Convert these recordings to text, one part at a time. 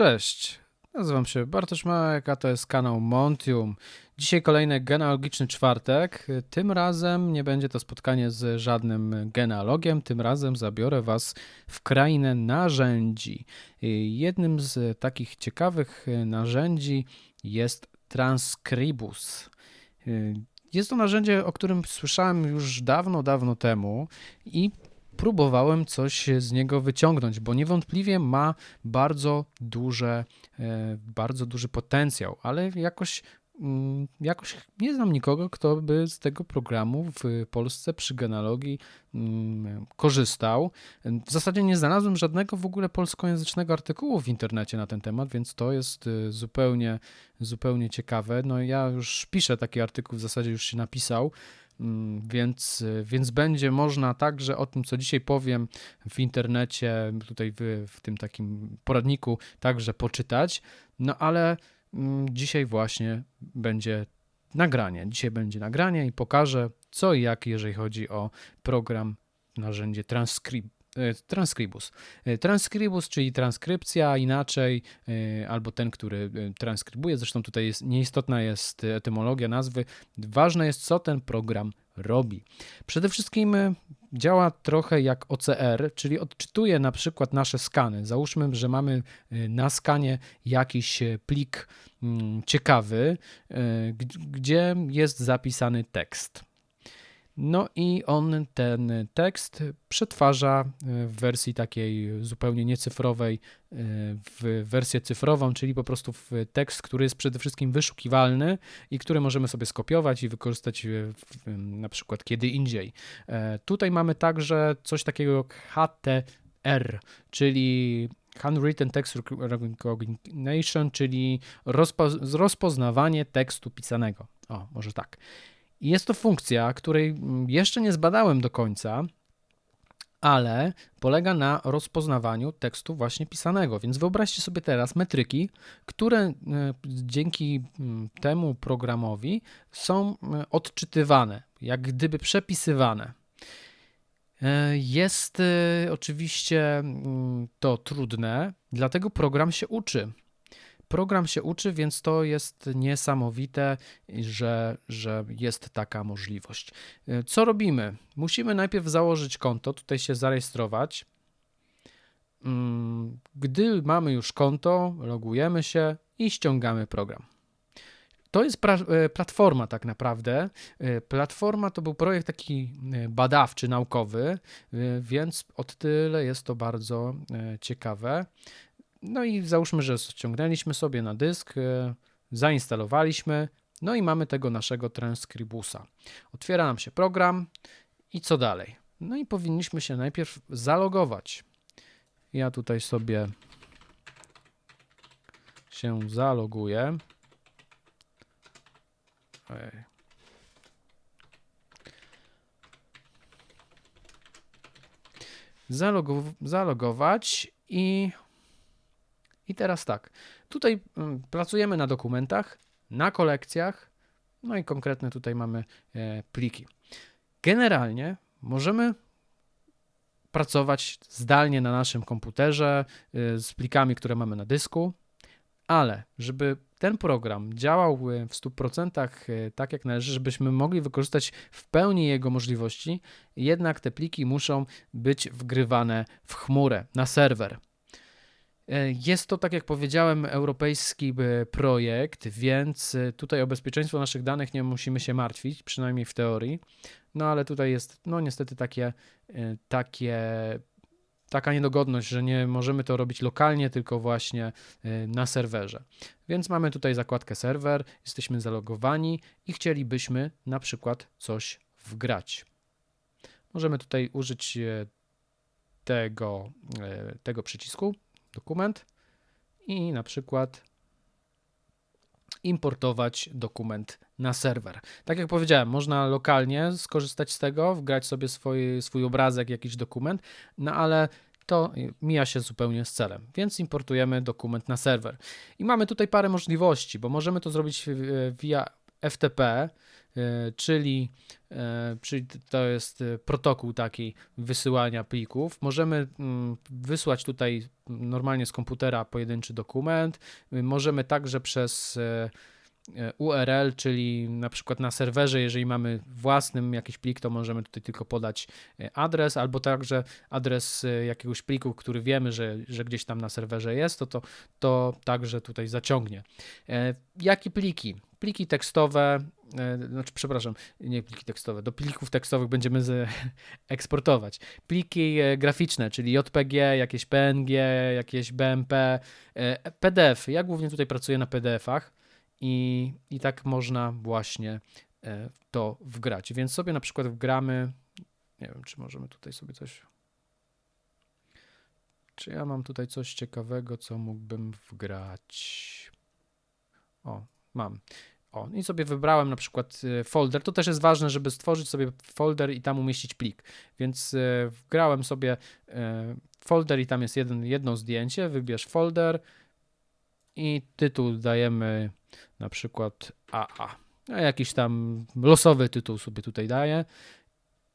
Cześć, nazywam się Bartosz Małek, a to jest kanał Montium. Dzisiaj kolejny genealogiczny czwartek. Tym razem nie będzie to spotkanie z żadnym genealogiem, tym razem zabiorę Was w krainę narzędzi. Jednym z takich ciekawych narzędzi jest Transcribus. Jest to narzędzie, o którym słyszałem już dawno, dawno temu i próbowałem coś z niego wyciągnąć, bo niewątpliwie ma bardzo duże, e, bardzo duży potencjał, ale jakoś mm, jakoś nie znam nikogo, kto by z tego programu w Polsce przy genealogii mm, korzystał. W zasadzie nie znalazłem żadnego w ogóle polskojęzycznego artykułu w internecie na ten temat, więc to jest e, zupełnie, zupełnie ciekawe. No ja już piszę taki artykuł, w zasadzie już się napisał, więc, więc będzie można także o tym, co dzisiaj powiem w internecie, tutaj w, w tym takim poradniku, także poczytać. No ale mm, dzisiaj właśnie będzie nagranie. Dzisiaj będzie nagranie i pokażę co i jak, jeżeli chodzi o program, narzędzie transkrypt E, transkribus. E, transkribus, czyli transkrypcja, inaczej, e, albo ten, który transkrybuje. Zresztą tutaj jest, nieistotna jest etymologia nazwy. Ważne jest, co ten program robi. Przede wszystkim działa trochę jak OCR, czyli odczytuje na przykład nasze skany. Załóżmy, że mamy na skanie jakiś plik mm, ciekawy, gdzie jest zapisany tekst. No i on ten tekst przetwarza e, w wersji takiej zupełnie niecyfrowej e, w wersję cyfrową, czyli po prostu w tekst, który jest przede wszystkim wyszukiwalny i który możemy sobie skopiować i wykorzystać w, na przykład kiedy indziej. E, tutaj mamy także coś takiego jak HTR, czyli Handwritten Text Recognition, czyli rozpo, rozpoznawanie tekstu pisanego. O, może tak. Jest to funkcja, której mm, jeszcze nie zbadałem do końca, ale polega na rozpoznawaniu tekstu właśnie pisanego. Więc wyobraźcie sobie teraz metryki, które e, dzięki mm, temu programowi są e, odczytywane, jak gdyby przepisywane. E, jest oczywiście mm, to trudne, dlatego program się uczy program się uczy, więc to jest niesamowite, że, że jest taka możliwość. E, co robimy? Musimy najpierw założyć konto, tutaj się zarejestrować. Mm, gdy mamy już konto, logujemy się i ściągamy program. To jest e, platforma tak naprawdę. E, platforma to był projekt taki badawczy, naukowy, więc od tyle jest to bardzo ciekawe. No i załóżmy, że ściągnęliśmy sobie na dysk, e, zainstalowaliśmy, no i mamy tego naszego transkrybusa. Otwiera nam się program i co dalej? No i powinniśmy się najpierw zalogować. Ja tutaj sobie się zaloguję. Ojej. zalogować i i teraz tak, tutaj mm, pracujemy na dokumentach, na kolekcjach, no i konkretne tutaj mamy e, pliki. Generalnie możemy pracować zdalnie na naszym komputerze e, z plikami, które mamy na dysku, ale żeby ten program działał w 100% e, tak jak należy, żebyśmy mogli wykorzystać w pełni jego możliwości, jednak te pliki muszą być wgrywane w chmurę, na serwer. E, jest to, tak jak powiedziałem, europejski e, projekt, więc e, tutaj o bezpieczeństwo naszych danych nie musimy się martwić, przynajmniej w teorii. No ale tutaj jest, no niestety takie, takie taka niedogodność, że nie możemy to robić lokalnie, tylko właśnie na serwerze. Więc mamy tutaj zakładkę serwer, jesteśmy zalogowani i chcielibyśmy na przykład coś wgrać. Możemy tutaj użyć tego, tego przycisku, dokument i na przykład importować dokument na serwer. Tak jak powiedziałem, można lokalnie skorzystać z tego, wgrać sobie swój, swój obrazek, jakiś dokument, no ale to mija się zupełnie z celem, więc importujemy dokument na serwer. I mamy tutaj parę możliwości, bo możemy to zrobić via FTP, czyli, e, czyli t- to jest e, protokół taki wysyłania plików. Możemy mm, wysłać tutaj normalnie z komputera pojedynczy dokument. Możemy także przez e, e, URL, czyli na przykład na serwerze, jeżeli mamy własnym jakiś plik, to możemy tutaj tylko podać e, adres, albo także adres e, jakiegoś pliku, który wiemy, że, że gdzieś tam na serwerze jest, to, to, to także tutaj zaciągnie. E, Jakie pliki? Pliki tekstowe, e, znaczy przepraszam, nie pliki tekstowe, do plików tekstowych będziemy z, eksportować. Pliki e, graficzne, czyli JPG, jakieś PNG, jakieś BMP, e, PDF. Ja głównie tutaj pracuję na PDF-ach i, i tak można właśnie e, to wgrać. Więc sobie na przykład wgramy, nie wiem, czy możemy tutaj sobie coś. Czy ja mam tutaj coś ciekawego, co mógłbym wgrać? O, mam. O, i sobie wybrałem na przykład e, folder. To też jest ważne, żeby stworzyć sobie folder i tam umieścić plik. Więc e, wgrałem sobie folder i tam jest jedno zdjęcie. Wybierz folder i tytuł dajemy na przykład AA. No, jakiś tam losowy tytuł sobie tutaj daję.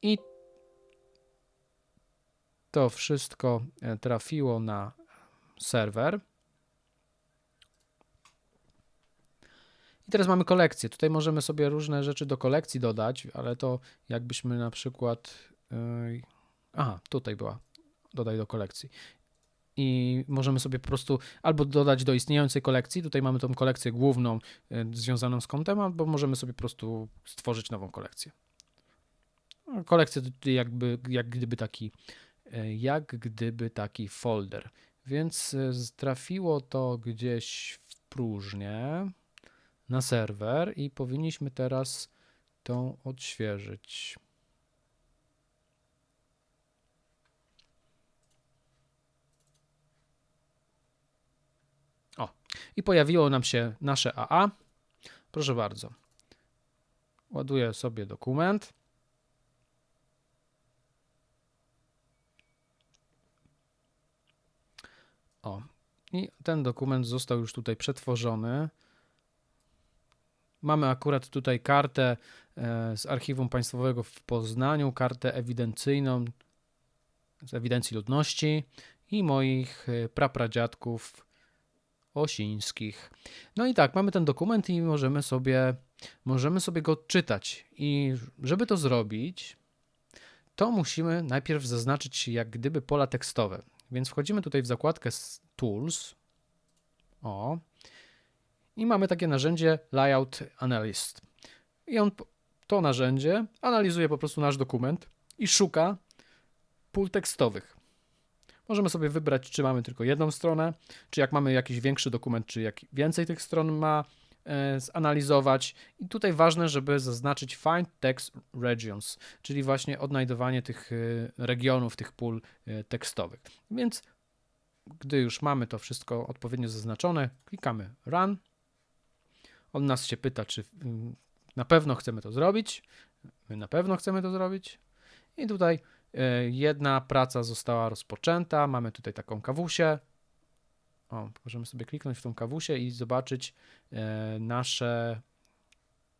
I to wszystko e, trafiło na serwer. I teraz mamy kolekcję. Tutaj możemy sobie różne rzeczy do kolekcji dodać, ale to jakbyśmy na przykład. Aha, tutaj była. Dodaj do kolekcji. I możemy sobie po prostu albo dodać do istniejącej kolekcji. Tutaj mamy tą kolekcję główną yy, związaną z kontem, albo możemy sobie po prostu stworzyć nową kolekcję. Kolekcja jakby, jak gdyby taki, yy, jak gdyby taki folder. Więc yy, trafiło to gdzieś w próżnię na serwer i powinniśmy teraz tą odświeżyć. O, i pojawiło nam się nasze AA. Proszę bardzo. Ładuję sobie dokument. O, i ten dokument został już tutaj przetworzony. Mamy akurat tutaj kartę e, z Archiwum Państwowego w Poznaniu, kartę ewidencyjną z ewidencji ludności i moich e, prapradziadków osińskich. No i tak, mamy ten dokument i możemy sobie, możemy sobie go odczytać. I żeby to zrobić, to musimy najpierw zaznaczyć jak gdyby pola tekstowe. Więc wchodzimy tutaj w zakładkę Tools. O, i mamy takie narzędzie Layout Analyst. I on to narzędzie analizuje po prostu nasz dokument i szuka pól tekstowych. Możemy sobie wybrać, czy mamy tylko jedną stronę, czy jak mamy jakiś większy dokument, czy jak więcej tych stron ma e, zanalizować. I tutaj ważne, żeby zaznaczyć Find Text Regions, czyli właśnie odnajdowanie tych e, regionów, tych pól e, tekstowych. Więc gdy już mamy to wszystko odpowiednio zaznaczone, klikamy Run. On nas się pyta, czy mm, na pewno chcemy to zrobić. My na pewno chcemy to zrobić. I tutaj jedna praca została rozpoczęta. Mamy tutaj taką kawusię. O, możemy sobie kliknąć w tą kawusię i zobaczyć e, nasze,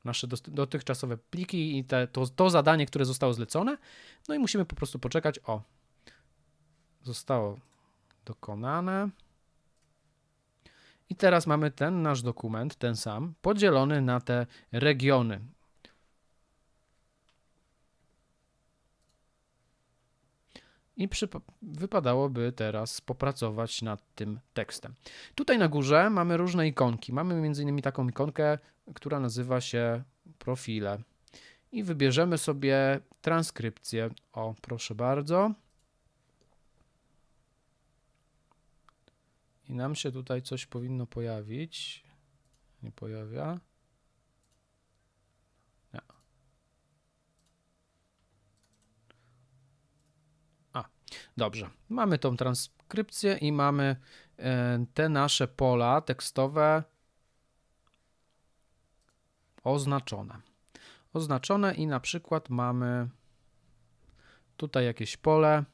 nasze dotychczasowe pliki i te, to, to zadanie, które zostało zlecone. No i musimy po prostu poczekać. O, zostało dokonane. I teraz mamy ten nasz dokument, ten sam, podzielony na te regiony. I wypadałoby teraz popracować nad tym tekstem. Tutaj na górze mamy różne ikonki. Mamy m.in. taką ikonkę, która nazywa się profile. I wybierzemy sobie transkrypcję. O, proszę bardzo. I nam się tutaj coś powinno pojawić. Nie pojawia. Nie. A, dobrze. Mamy tą transkrypcję i mamy e, te nasze pola tekstowe oznaczone. Oznaczone i na przykład mamy tutaj jakieś pole.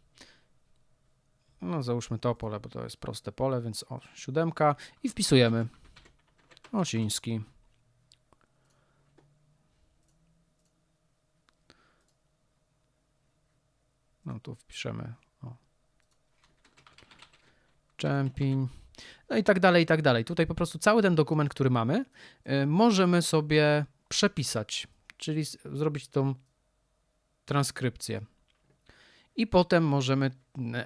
No, załóżmy to pole, bo to jest proste pole, więc o, siódemka i wpisujemy Osiński. Tu wpiszemy o. Czempiń. No i tak dalej, i tak dalej. Tutaj po prostu cały ten dokument, który mamy, y, możemy sobie przepisać, czyli zrobić tą transkrypcję. I potem możemy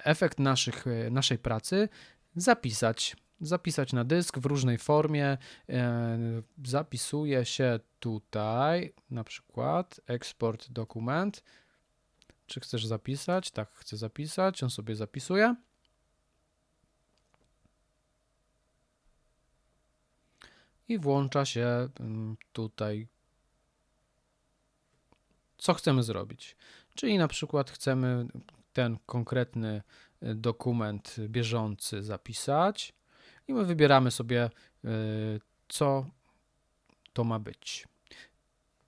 efekt naszych, y, naszej pracy zapisać. Zapisać na dysk w różnej formie. E, Zapisuje się tutaj, na przykład eksport dokument. Czy chcesz zapisać? Tak, chcę zapisać. On sobie zapisuje. I włącza się mm, tutaj, co chcemy zrobić. Czyli na przykład chcemy ten konkretny y, dokument bieżący zapisać i my wybieramy sobie, y, co to ma być.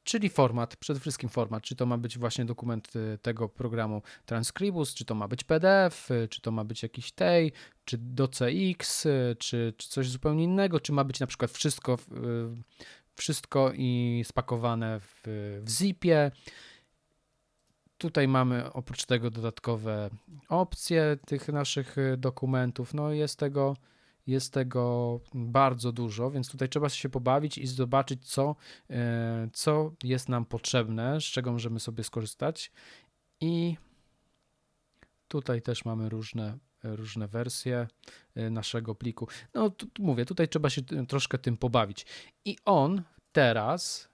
Czyli format, przede wszystkim format, czy to ma być właśnie dokument y, tego programu Transcribus, czy to ma być PDF, y, czy to ma być jakiś tej, czy docx, y, czy, czy coś zupełnie innego, czy ma być na przykład wszystko, wszystko i spakowane w, w zipie. Tutaj mamy oprócz tego dodatkowe opcje tych naszych dokumentów. No jest tego, jest tego bardzo dużo, więc tutaj trzeba się pobawić i zobaczyć, co, e, co jest nam potrzebne, z czego możemy sobie skorzystać. I tutaj też mamy różne, różne wersje e, naszego pliku. No tu, mówię, tutaj trzeba się troszkę tym pobawić. I on teraz.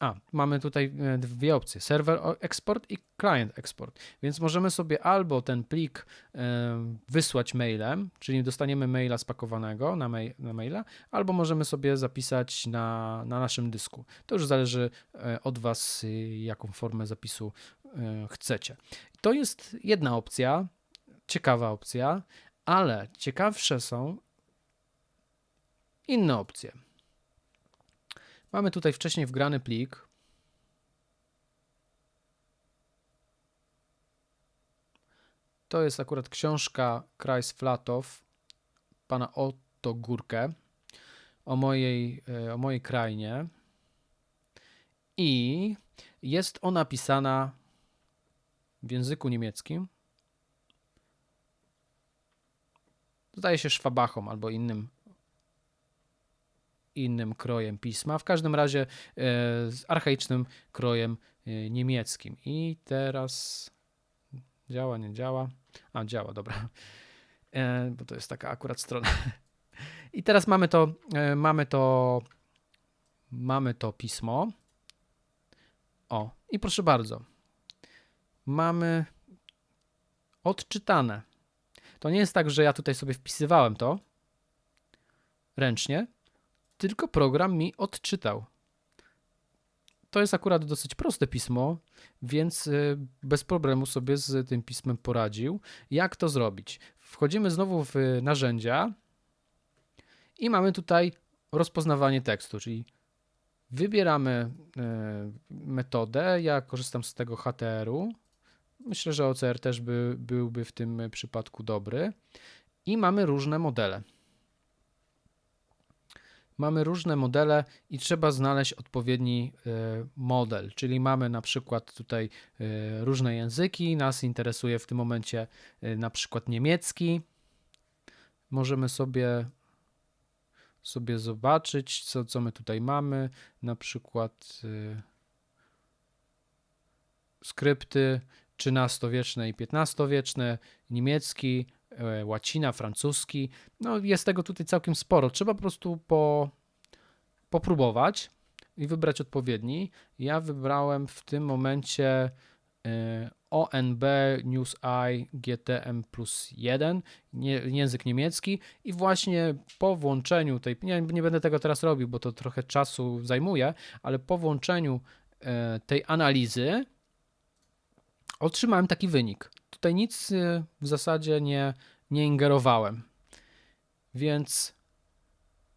A, mamy tutaj e, dwie opcje: server export i client export. Więc możemy sobie albo ten plik e, wysłać mailem, czyli dostaniemy maila spakowanego na, mail, na maila, albo możemy sobie zapisać na, na naszym dysku. To już zależy e, od Was, y, jaką formę zapisu chcecie. To jest jedna opcja, ciekawa opcja, ale ciekawsze są inne opcje. Mamy tutaj wcześniej wgrany plik. To jest akurat książka Kreis Flatow pana Otto Górkę o mojej, e, o mojej krainie. I jest ona pisana w języku niemieckim. Zdaje się szwabachą albo innym innym krojem pisma, w każdym razie e, z archaicznym krojem e, niemieckim. I teraz działa, nie działa. A, działa, dobra. E, bo to jest taka akurat strona. I teraz mamy to, mamy to, mamy to pismo. O, i proszę bardzo. Mamy odczytane. To nie jest tak, że ja tutaj sobie wpisywałem to ręcznie, tylko program mi odczytał. To jest akurat dosyć proste pismo, więc y, bez problemu sobie z tym pismem poradził. Jak to zrobić? Wchodzimy znowu w y, narzędzia i mamy tutaj rozpoznawanie tekstu, czyli wybieramy y, metodę. Ja korzystam z tego HTR-u. Myślę, że OCR też by, byłby w tym przypadku dobry. I mamy różne modele mamy różne modele i trzeba znaleźć odpowiedni e, model, czyli mamy na przykład tutaj e, różne języki, nas interesuje w tym momencie e, na przykład niemiecki. Możemy sobie sobie zobaczyć, co, co my tutaj mamy, na przykład skrypty XIII-wieczne i XV-wieczne, niemiecki, łacina, francuski. No jest tego tutaj całkiem sporo. Trzeba po prostu po, popróbować i wybrać odpowiedni. Ja wybrałem w tym momencie e, ONB News I GTM plus 1, nie, język niemiecki i właśnie po włączeniu tej, nie, nie będę tego teraz robił, bo to trochę czasu zajmuje, ale po włączeniu e, tej analizy otrzymałem taki wynik. Tutaj nic e, w zasadzie nie, nie ingerowałem. Więc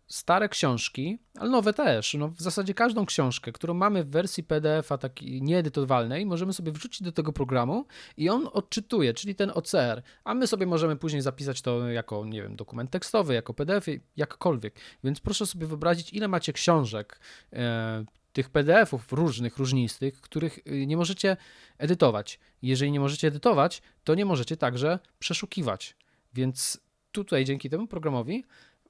stare książki, ale nowe też, no w zasadzie każdą książkę, którą mamy w wersji PDF-a takiej nieedytowalnej, możemy sobie wrzucić do tego programu i on odczytuje, czyli ten OCR, a my sobie możemy później zapisać to jako, nie wiem, dokument tekstowy, jako PDF, jakkolwiek. Więc proszę sobie wyobrazić, ile macie książek, e, tych PDF-ów różnych, różnistych, których y, nie możecie edytować. Jeżeli nie możecie edytować, to nie możecie także przeszukiwać. Więc tutaj dzięki temu programowi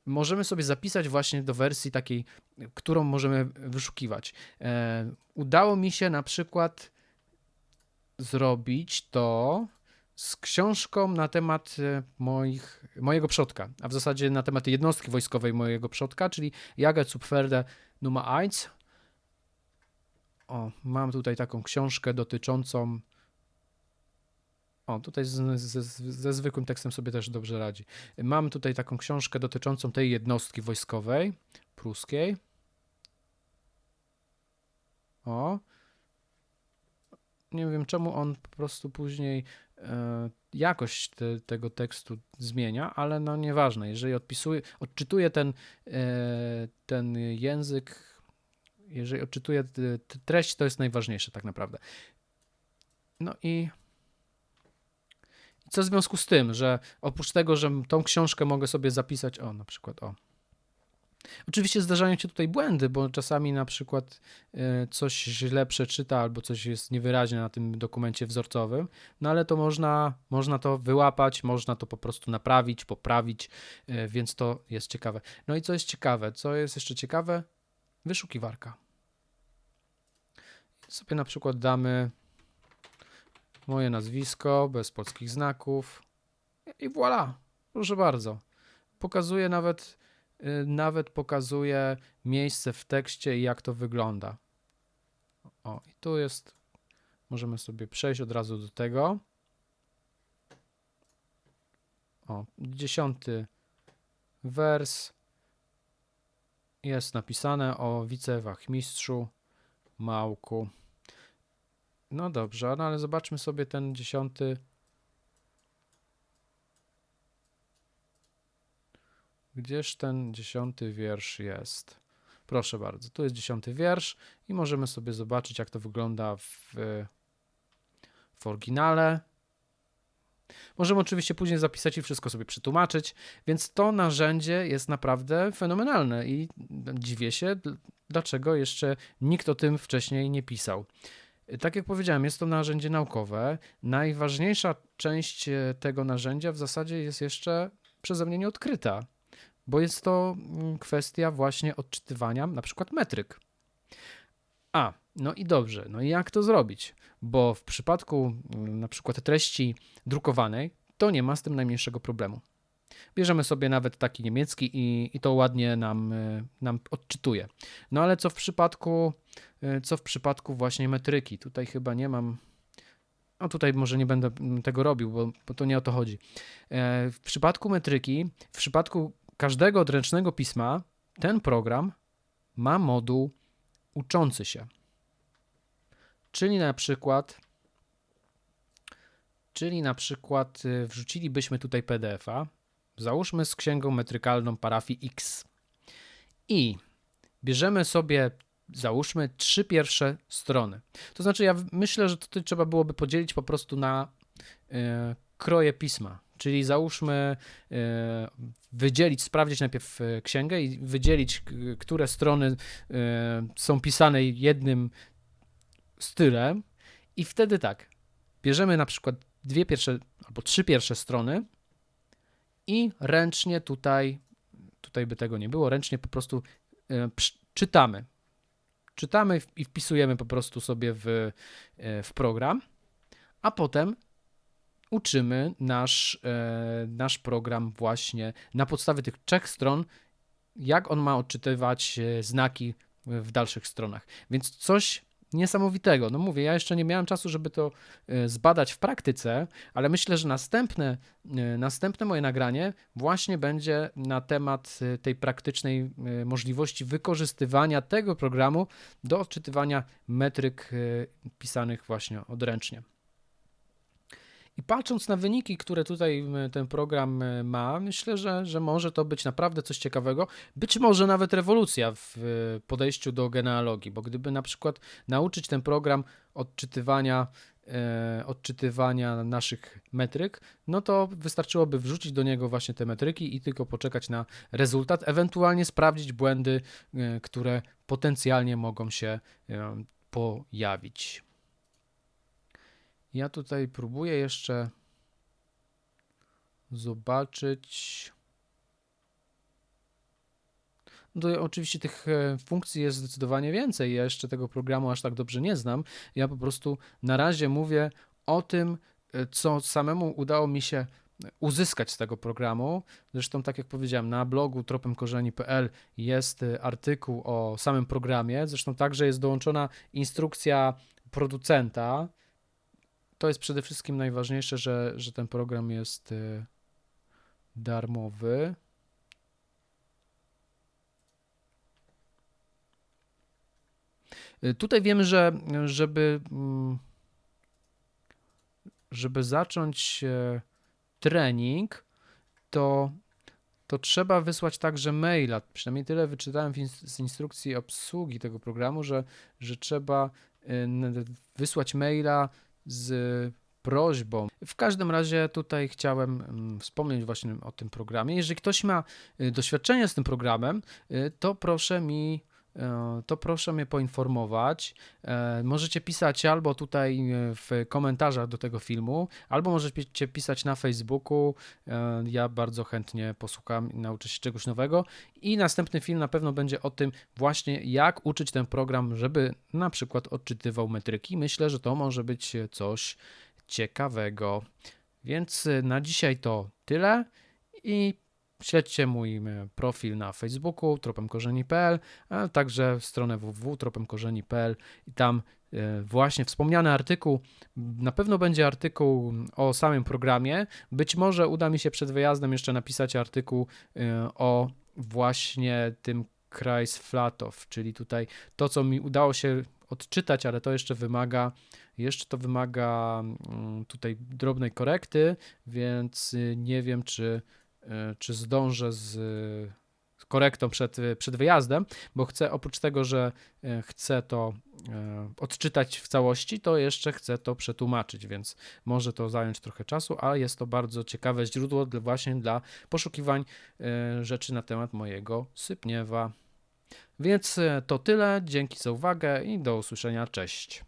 możemy sobie zapisać właśnie do wersji takiej, którą możemy wyszukiwać. E, udało mi się na przykład zrobić to z książką na temat e, moich, mojego przodka, a w zasadzie na temat jednostki wojskowej mojego przodka, czyli Jagd Subferde Nummer 1. O, mam tutaj taką książkę dotyczącą. O, tutaj z, z, ze zwykłym tekstem sobie też dobrze radzi. Mam tutaj taką książkę dotyczącą tej jednostki wojskowej pruskiej. O. Nie wiem czemu on po prostu później e, jakość te, tego tekstu zmienia, ale no nieważne. Jeżeli odpisuje, odczytuje ten, e, ten język, jeżeli odczytuje t- t- treść, to jest najważniejsze tak naprawdę. No i co w związku z tym, że oprócz tego, że tą książkę mogę sobie zapisać, o na przykład, o. Oczywiście zdarzają się tutaj błędy, bo czasami na przykład e, coś źle przeczyta albo coś jest niewyraźne na tym dokumencie wzorcowym, no ale to można, można to wyłapać, można to po prostu naprawić, poprawić, e, więc to jest ciekawe. No i co jest ciekawe? Co jest jeszcze ciekawe? Wyszukiwarka. Sobie na przykład damy moje nazwisko bez polskich znaków i voilà, proszę bardzo. Pokazuje nawet, y, nawet pokazuje miejsce w tekście i jak to wygląda. O, i tu jest, możemy sobie przejść od razu do tego. O, dziesiąty wers. Jest napisane o wicewachmistrzu Małku. No dobrze, no ale zobaczmy sobie ten dziesiąty. Gdzież ten dziesiąty wiersz jest? Proszę bardzo, tu jest dziesiąty wiersz i możemy sobie zobaczyć, jak to wygląda w, w oryginale. Możemy oczywiście później zapisać i wszystko sobie przetłumaczyć, więc to narzędzie jest naprawdę fenomenalne i dziwię się, dl- dlaczego jeszcze nikt o tym wcześniej nie pisał. Tak jak powiedziałem, jest to narzędzie naukowe. Najważniejsza część e, tego narzędzia w zasadzie jest jeszcze przeze mnie nieodkryta, bo jest to mm, kwestia właśnie odczytywania na przykład metryk. A, no i dobrze, no i jak to zrobić? Bo w przypadku mm, na przykład treści drukowanej, to nie ma z tym najmniejszego problemu. Bierzemy sobie nawet taki niemiecki i, i to ładnie nam, y, nam odczytuje. No ale co w przypadku, y, co w przypadku właśnie metryki? Tutaj chyba nie mam. No tutaj może nie będę tego robił, bo, bo to nie o to chodzi. E, W przypadku metryki, w przypadku każdego odręcznego pisma, ten program ma moduł uczący się. Czyli na przykład, czyli na przykład wrzucilibyśmy tutaj PDF-a, załóżmy z księgą metrykalną parafii X. I bierzemy sobie, załóżmy, trzy pierwsze strony. To znaczy, ja myślę, że tutaj trzeba byłoby podzielić po prostu na e, kroje pisma. Czyli załóżmy, e, wydzielić, sprawdzić najpierw e, księgę i wydzielić, które strony e, są pisane jednym stylem. I wtedy tak, bierzemy na przykład dwie pierwsze albo trzy pierwsze strony i ręcznie tutaj, tutaj by tego nie było, ręcznie po prostu e, czytamy. Czytamy i wpisujemy po prostu sobie w, e, w program, a potem uczymy nasz, e, nasz program właśnie na podstawie tych trzech stron, jak on ma odczytywać znaki w dalszych stronach. Więc coś niesamowitego. No mówię, ja jeszcze nie miałem czasu, żeby to e, zbadać w praktyce, ale myślę, że następne, e, następne moje nagranie właśnie będzie na temat e, tej praktycznej możliwości wykorzystywania tego programu do odczytywania metryk pisanych właśnie odręcznie. I patrząc na wyniki, które tutaj ten program e, ma, myślę, że, że może to być naprawdę coś ciekawego. Być może nawet rewolucja w e, podejściu do genealogii, bo gdyby na przykład nauczyć ten program odczytywania e, odczytywania naszych metryk, no to wystarczyłoby wrzucić do niego właśnie te metryki i tylko poczekać na rezultat, ewentualnie sprawdzić błędy, które potencjalnie mogą się pojawić. Ja tutaj próbuję jeszcze zobaczyć. No oczywiście tych e, funkcji jest zdecydowanie więcej. Ja jeszcze tego programu aż tak dobrze nie znam. Ja po prostu na razie mówię o tym, e, co samemu udało mi się uzyskać z tego programu. Zresztą, tak jak powiedziałem, na blogu tropemkorzeni.pl jest e, artykuł o samym programie. Zresztą także jest dołączona instrukcja producenta. To jest przede wszystkim najważniejsze, że, że ten program jest e, darmowy. Y, Tutaj wiemy, że żeby, mm, żeby zacząć e, trening, to, to trzeba wysłać także maila. Przynajmniej tyle wyczytałem z instrukcji obsługi tego programu, że, że trzeba wysłać maila z prośbą. W każdym razie tutaj chciałem mm, wspomnieć właśnie o tym programie. Jeżeli ktoś ma y, doświadczenie z tym programem, y, to proszę mi to proszę mnie poinformować. E, Możecie pisać albo tutaj e, w komentarzach do tego filmu, albo możecie pisać na Facebooku. E, Ja bardzo chętnie posłucham i nauczę się czegoś nowego. I następny film na pewno będzie o tym właśnie, jak uczyć ten program, żeby na przykład odczytywał metryki. Myślę, że to może być coś ciekawego. Więc e, na dzisiaj to tyle i śledźcie mój e, profil na Facebooku tropemkorzeni.pl, a także stronę www.tropemkorzeni.pl i tam e, właśnie wspomniany artykuł, na pewno będzie artykuł o samym programie, być może uda mi się przed wyjazdem jeszcze napisać artykuł e, o właśnie tym Kreisflatow, czyli tutaj to, co mi udało się odczytać, ale to jeszcze wymaga jeszcze to wymaga mm, tutaj drobnej korekty, więc y, nie wiem, czy, czy zdążę z, korektą przed, przed wyjazdem, bo chcę oprócz tego, że y, chcę to y, odczytać w całości, to jeszcze chcę to przetłumaczyć, więc może to zająć trochę czasu, ale jest to bardzo ciekawe źródło właśnie dla poszukiwań rzeczy na temat mojego sypniewa. Więc to tyle, dzięki za uwagę i do usłyszenia, cześć.